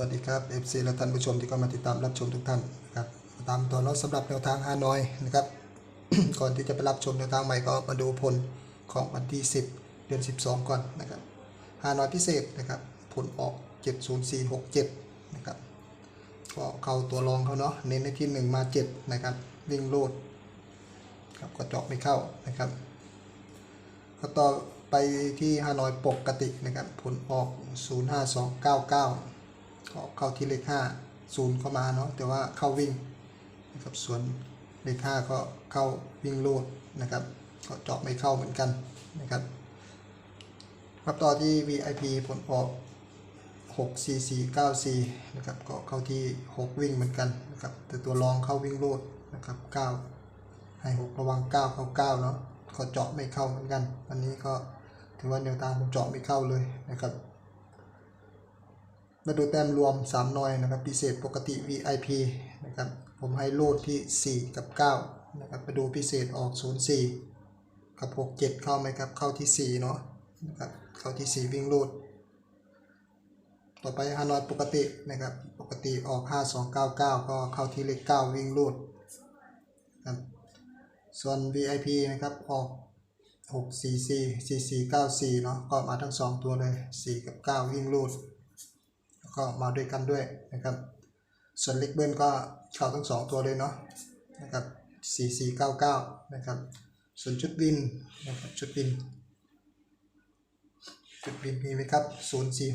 วัสดีครับ FC และท่านผู้ชมที่เข้ามาติดตามรับชมทุกท่านนะครับตามตัวเราสำหรับแนวทางฮานอยนะครับ ก่อนที่จะไปรับชมแนวทางใหม่ก็มาดูผลของวันที่ 10 เดือน 12 ก่อนนะครับฮานอยพิเศษนะครับ ผลออก 70467 นะครับ ก็เข้าตัวรองเขาเนาะเน้นในที่ 1 มา 7 นะครับ วิ่งโลดครับก็เจาะไม่เข้านะครับก็ต่อไปที่ฮานอยปกตินะครับ ผลออก 05299 ก็เข้าที่เลข5 0เข้ามาเนาะแต่ว่าเข้าวิ่งนะครับส่วนเลข5ก็เข้าวิ่งโลดนะครับก็เจาะไม่เข้าเหมือนกันนะครับครับต่อที่ VIP ผลออก 64494นะครับก็เข้าที่ 6 วิ่งเหมือนกันนะครับแต่ตัวรองเข้าวิ่งโลดนะครับ9ให้ 6 ระวัง 9 เข้า 9 เนาะก็เจาะไม่เข้าเหมือนกัน วันนี้ก็ถือว่าแนวทางผมเจาะไม่เข้าเลยนะครับ มาดูแต้มรวม 3 หน่อยนะครับพิเศษปกติ VIP นะครับผมให้โลดที่ 4 กับ9นะครับมาดูพิเศษออก 04 กับ 67 เข้าไหมครับ เข้าที่ 4 เนาะนะครับเข้าที่ 4 วิ่งโลด ต่อไปฮานอยปกตินะครับปกติออก 5299 ก็เข้าที่เลข 9 วิ่งโลดครับส่วน VIP นะครับออก644 4494เนาะก็มาทั้ง 2 ตัวเลย 4 กับ 9 วิ่งโลด ก็มาด้วยกันด้วยนะครับ ส่วนเล็กเบิ้ลก็เข้าทั้ง 2 ตัวเลยเนาะนะครับ4499นะครับ ส่วนชุดวินนะครับชุดวิน ชุดวินมีไหมครับ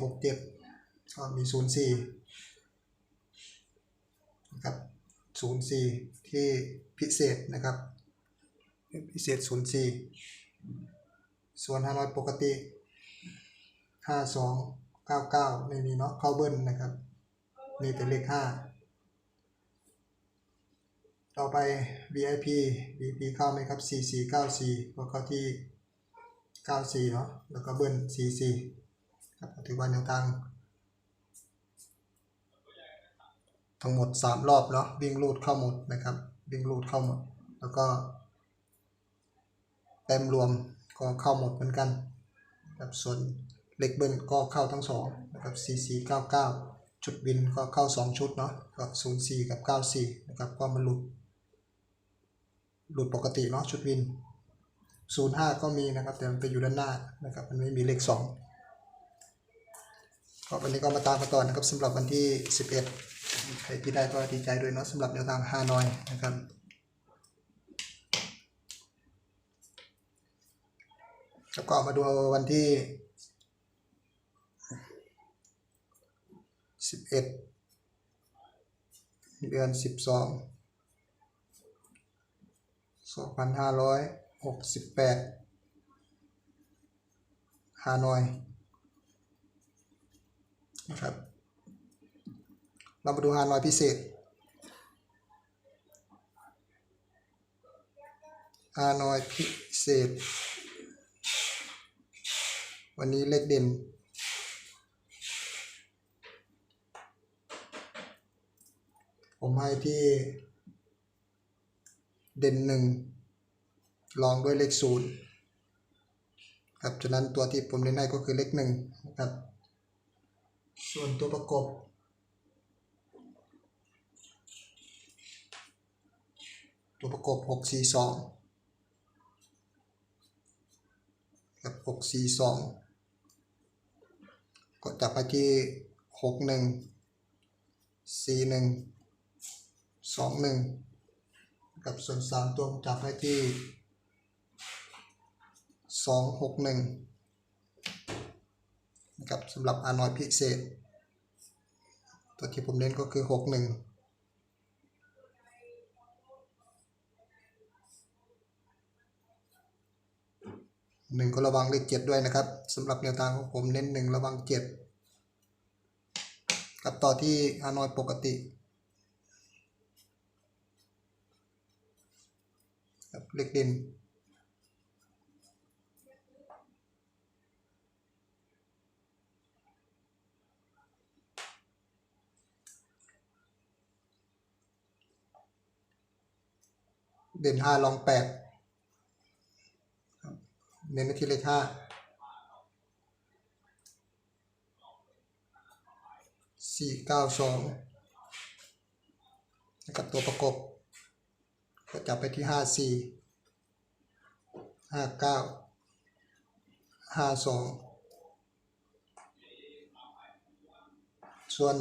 0467 ก็มี 04นะครับ04 ที่พิเศษนะครับ พิเศษ 04 ส่วน500ปกติ 52 99 ไม่มีเนาะเข้าเบิ้ลนะครับ มีแต่เลข 5 ต่อไป VIP VIP เข้าไหมครับ 4494ก็เข้าที่ 94 เนาะแล้วก็เบิ้ล44ครับถือว่าแนวทางทั้งหมด 3 รอบเนาะวิ่งรูดเข้าหมดนะครับวิ่งรูดเข้าหมด แล้วก็เต็มรวมก็เข้าหมดเหมือนกันครับส่วน เล็กเบิ้ลก็เข้าทั้งสองนะครับ4499 ชุดวินก็เข้า 2 ชุดเนาะก็04 กับ 94 นะครับก็มาหลุด หลุดปกติเนาะชุดวิน 05 ก็มีนะครับ แต่มันไปอยู่ด้านหน้านะครับมันไม่มีเลข 2 ก็วันนี้ก็มาตามกันต่อนะครับสำหรับวันที่ 11 ใครที่ได้ก็ดีใจด้วยเนาะสำหรับแนวทางฮานอยนะครับแล้วก็มาดูวันที่ สิบเอ็ดเดือนสิบสองสองพันห้าร้อยหกสิบแปดฮานอยนะครับ เรามาดูฮานอยพิเศษฮานอยพิเศษ วันนี้เลขเด่น ผมให้ที่ เด่นหนึ่งลองด้วยเลขศูนย์ครับฉะนั้นตัวที่ผมเน้นให้ก็คือเลขหนึ่งนะครับ ส่วนตัวประกบ ตัวประกบหกสี่สองกับหกสี่สองก็จับไปที่หกหนึ่ง สองหนึ่งกับส่วนสามตัวจับไปที่สองหกหนึ่งนะครับสำหรับอานอยพิเศษ ตัวที่ผมเน้นก็คือหกหนึ่งหนึ่งก็ระวังเลขเจ็ดด้วยนะครับสำหรับแนวทางของผมเน้นหนึ่งระวังเจ็ดกับต่อที่ฮานอยปกติ เลขเด่นเด่นห้าลองแปดเน้นไปที่เลขห้าสี่เก้าสองนะครับตัวประกบก็จับไปที่ห้าสี่ ห้าเก้าห้าสองส่วน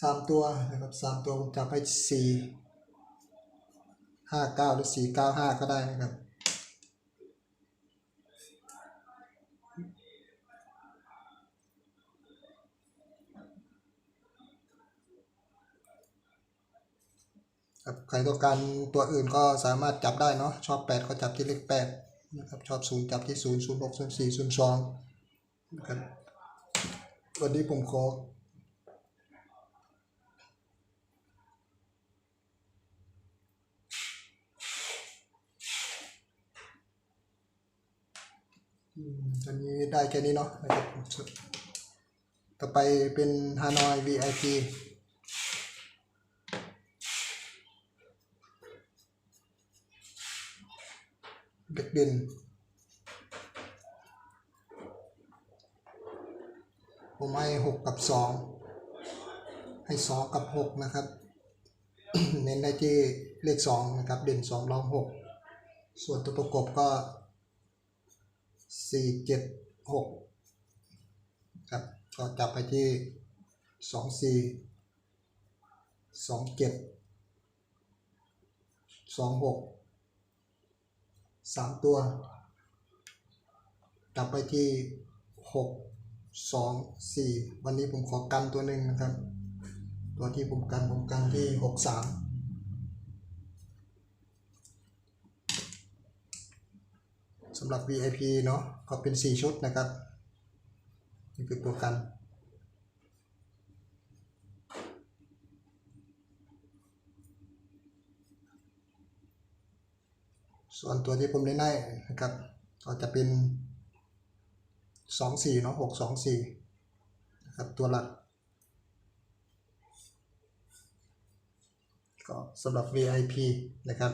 สามตัวนะครับสามตัวผมจับไปสี่ห้าเก้าหรือสี่เก้าห้าก็ได้นะครับ ครับใครต้องการตัวอื่นก็สามารถจับได้เนาะชอบ 8 ก็จับที่เลข8นะครับชอบ 0 จับที่ 0 0 6 0 4 0 2นะครับวันนี้ผมขออืมตอนนี้ได้แค่นี้เนาะนะครับต่อไปเป็นฮานอย VIP เด็กเด่นผมให้หกกับสองให้สองกับหกนะครับ เน้นได้ที่เลขสองนะครับ เด่นสองรองหกส่วนตัวประกบก็สี่เจ็ดหกครับก็จับไปที่สองสี่สองเจ็ดสองหก สามตัว กลับไปที่หกสองสี่วันนี้ผมขอกันตัวหนึ่งนะครับ ตัวที่ผมกันผมกันที่หกสามสำหรับ VIP เนาะก็เป็น 4 ชุดนะครับ นี่คือตัวกัน ส่วนตัวที่ผมได้ได้นะครับ ก็จะเป็นสองสี่เนาะหกสองสี่นะครับตัวหลัก ก็สำหรับ VIP นะครับ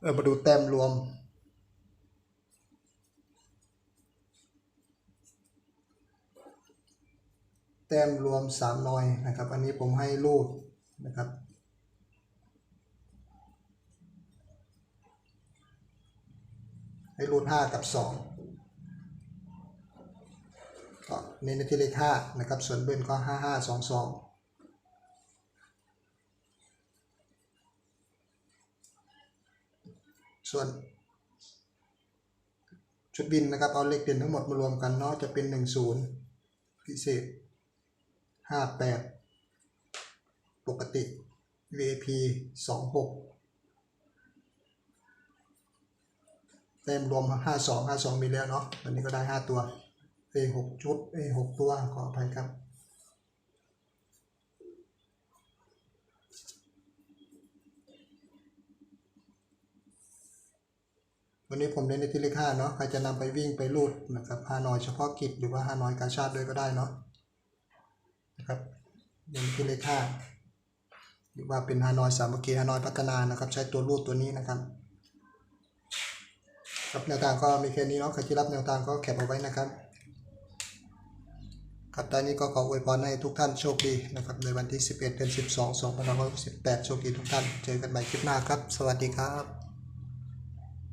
เออมาดูแต้มรวมแต้มรวมสามนอยนะครับ อันนี้ผมให้รูดนะครับ ให้รูทห้ากับสองก็เน้นที่เลขห้านะครับ ส่วนเบิ้ก็ห้าห้าสองสองส่วนชุดบินนะครับเอาเลขเด่นทั้งหมดมารวมกันเนาะจะเป็น 10 พิเศษ 58 ปกติ VAP 26 เต็มรวม 52 52 มีแล้วเนาะวันนี้ก็ได้ 5 ตัว A 6ชุด A 6ตัว ขออภัยครับ วันนี้ผมเน้นในที่เลขาเนาะ ใครจะนำไปวิ่งไปลูดนะครับฮานอยเฉพาะกิจหรือว่าฮานอยการชาติด้วยก็ได้เนาะ นะครับเน้นที่เลขาหรือว่าเป็นฮานอยสามัคคีฮานอยพัฒนานะครับ ใช้ตัวลูดตัวนี้นะครับ ครับแนวทางก็มีแค่นี้เนาะใครที่รับแนวทางก็แคปเอาไว้นะครับครับตอนนี้ก็ขออวยพรให้ทุกท่านโชคดีนะครับในวันที่ 11 เดือน 12 2568 โชคดีทุกท่าน เจอกันใหม่คลิปหน้าครับ สวัสดีครับ